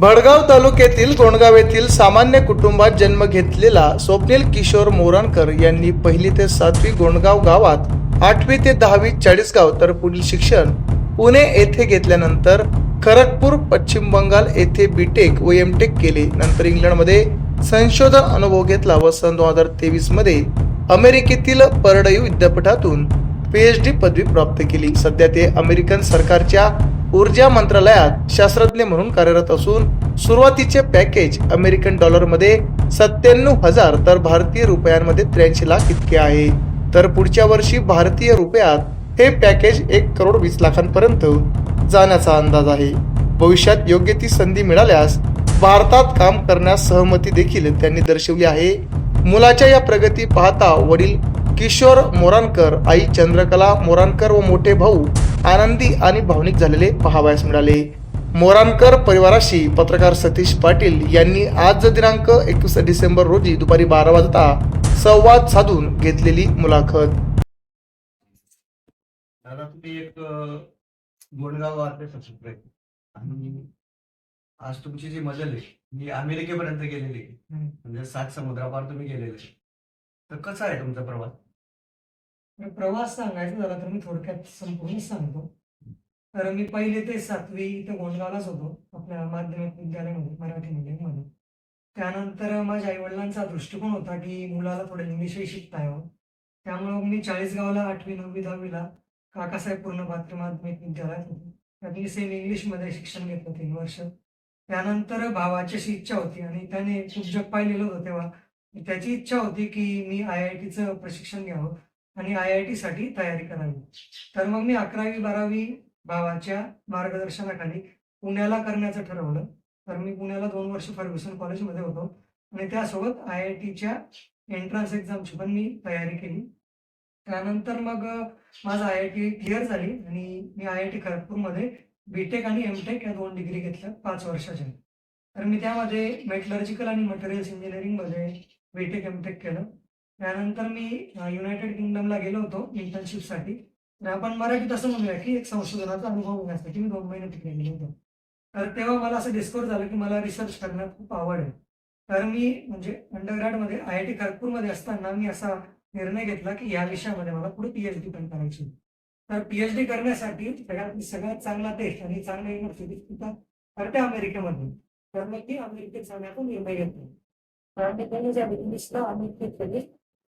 भडगाव तालुक्यातील गोंडगाव येथील सामान्य कुटुंबात जन्म घेतलेला स्वप्नील किशोर मोरणकर यांनी पहिली ते सातवी गोंडगाव गावात आठवी ते दहावी चाळीसगाव तर पुढील शिक्षण पुणे येथे घेतल्यानंतर खरगपूर पश्चिम बंगाल येथे बीटेक व एमटेक केले. नंतर इंग्लंडमध्ये संशोधन अनुभव घेतला व सन दोन हजार तेवीसमध्ये अमेरिकेतील परडयू विद्यापीठातून पीएच डी पदवी प्राप्त केली. सध्या ते अमेरिकन सरकारच्या ऊर्जा मंत्रालयात शास्त्रज्ञ म्हणून कार्यरत असून सुरुवातीचे पॅकेज अमेरिकन डॉलरमध्ये सत्त्याण्णव हजार तर भारतीय रुपयांमध्ये त्र्याऐंशी लाख इतके आहे. तर पुढच्या वर्षी भारतीय रुपयात हे पॅकेज एक करोड वीस लाखांपर्यंत जाण्याचा अंदाज आहे. भविष्यात योग्य ती संधी मिळाल्यास भारतात काम करण्यास सहमती देखील त्यांनी दर्शवली आहे. मुलाच्या या प्रगती पाहता वडील किशोर मोरानकर आई चंद्रकला मोरानकर व मोठे भाऊ आनंदी आणि भावनिक झालेले पाहावयास मिळाले. मोराणकर परिवाराशी पत्रकार सतीश पाटील यांनी आज दिनांक एकवीस डिसेंबर रोजी दुपारी बारा वाजता संवाद साधून घेतलेली मुलाखत. दादा तुम्ही एक गोंडगाव वारते आणि आज तुमची जी मजल आहे ही अमेरिकेपर्यंत गेलेली. म्हणजे सात समुद्रापार तुम्ही गेलेले. तर कसा आहे तुमचा प्रवास? प्रवास सांगायचा झाला तर मी थोडक्यात संपूर्ण सांगतो. तर मी पहिले ते सातवी इथं गोंडगावलाच होतो आपल्या माध्यमिक विद्यालयामध्ये मराठी मीडियममध्ये त्यानंतर माझ्या आईवडिलांचा दृष्टिकोन होता की मुलाला थोडं इंग्लिशही शिकता यावं. त्यामुळं मी चाळीसगावला आठवी नववी दहावीला काकासाहेब पूर्ण पात्र माध्यमिक विद्यालयात होतो. त्यात मी सेम इंग्लिशमध्ये शिक्षण घेतलं तीन वर्ष. त्यानंतर भावाची अशी इच्छा होती आणि त्याने खूप जग पाहिलेलं होतं तेव्हा. त्याची इच्छा होती की मी आय आय टीचं प्रशिक्षण घ्यावं. आणि आय आय टी साठी तयारी करावी. तर मग मी अकरावी बारावी भावाच्या मार्गदर्शनाखाली पुण्याला करण्याचं ठरवलं. तर मी पुण्याला दोन वर्ष फर्ग्युसन कॉलेजमध्ये होतो आणि त्यासोबत आय आय टीच्या एंट्रन्स एक्झामची पण मी तयारी केली. त्यानंतर मग माझं आय आय टी क्लिअर झाली आणि मी आय आय टी खरगपूरमध्ये बीटेक आणि एमटेक या दोन डिग्री घेतल्या पाच वर्षाच्या. तर मी त्यामध्ये मेटलर्जिकल आणि मटेरियल्स इंजिनिअरिंगमध्ये बीटेक एमटेक केलं. त्यानंतर मी युनायटेड किंगडमला गेलो होतो इंटर्नशिपसाठी तर आपण मराठीत असं म्हणूया की एक संशोधनाचा अनुभव घेण्यासाठी मी दोन महिने तिकडे गेलो होतो. तर तेव्हा मला असं डिस्कवर झालं की मला रिसर्च करण्यात खूप आवड आहे तर मी म्हणजे अंडरग्रॅडमध्ये आय आय टी खरगपूरमध्ये असताना मी असा निर्णय घेतला की या विषयामध्ये मला पुढे पीएच डी पण करायची तर पीएच डी करण्यासाठी सगळ्यात सगळ्यात चांगला देश आणि चांगल्या युनिव्हर्सिटी तिथं तर त्या अमेरिकेमध्ये तर मग ती अमेरिकेत जाण्याचा निर्णय घेतला. तर अमेरिकेत गेले.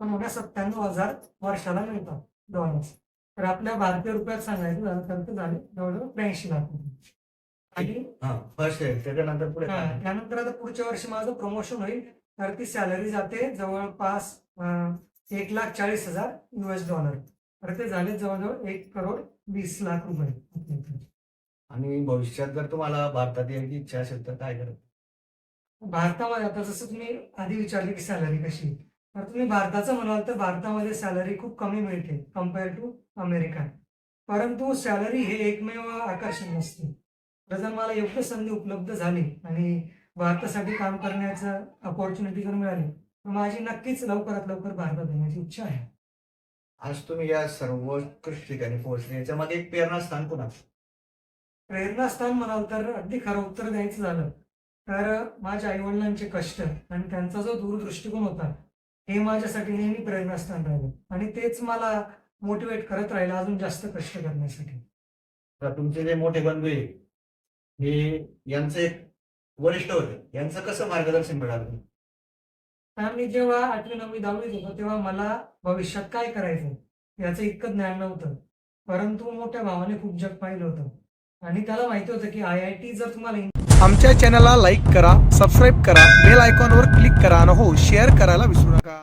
पण मला सत्त्याण्णव हजार वर्षाला मिळतात डॉलर्स तर आपल्या भारतीय रुपयात सांगायचं झालं तर ते झाले जवळजवळ त्र्याऐंशी लाख रुपये. आणि त्याच्यानंतर पुढे हा? त्यानंतर आता पुढच्या वर्षी माझं प्रमोशन होईल तर ती सॅलरी जाते जवळपास अं, एक लाख चाळीस हजार युएस डॉलर तर ते झाले जवळजवळ एक करोड वीस लाख रुपये आणि भविष्यात जर तुम्हाला भारतात यायची इच्छा असेल तर काय करायचं भारतामध्ये आता जसं तुम्ही आधी विचारले की सॅलरी कशी आहे. तर तुम्ही भारताचं म्हणाल तर भारतामध्ये सॅलरी खूप कमी मिळते कंपेअर टू अमेरिका परंतु सॅलरी हे एकमेव आकर्षण नसते तर जर मला योग्य संधी उपलब्ध झाली आणि भारतासाठी काम करण्याचं अपॉर्च्युनिटी जर मिळाली तर माझी नक्कीच लवकरात लवकर भारतात येण्याची इच्छा आहे. आज तुम्ही या सर्वोत्कृष्ट ठिकाणी पोहोचणे याच्या मागे एक प्रेरणास्थान कोण आहे? प्रेरणास्थान म्हणाल तर अगदी खरं उत्तर द्यायचं झालं तर माझ्या आईवडिलांचे कष्ट आणि त्यांचा जो दूरदृष्टिकोन होता हे माझ्यासाठी नेहमी प्रेरणास्थान राहिलं. आणि तेच मला मोटिवेट करत राहिलं अजून जास्त कष्ट करण्यासाठी. तुमचे जे मोठे बंधू आहे हे यांचं एक वरिष्ठ होते. यांचं कसं मार्गदर्शन मिळालं? आणि जेव्हा आठवी नववी दहावीत होतो तेव्हा मला भविष्यात काय करायचं याचं इतकं ज्ञान नव्हतं. परंतु मोठ्या भावाने खूप जग पाहिलं होतं. आणि त्याला माहिती होतं की आय आय टी जर तुम्हाला आमच्या चॅनलला लाईक करा सबस्क्राईब करा बेल आयकॉनवर क्लिक करा आणि हो शेअर करायला विसरू नका.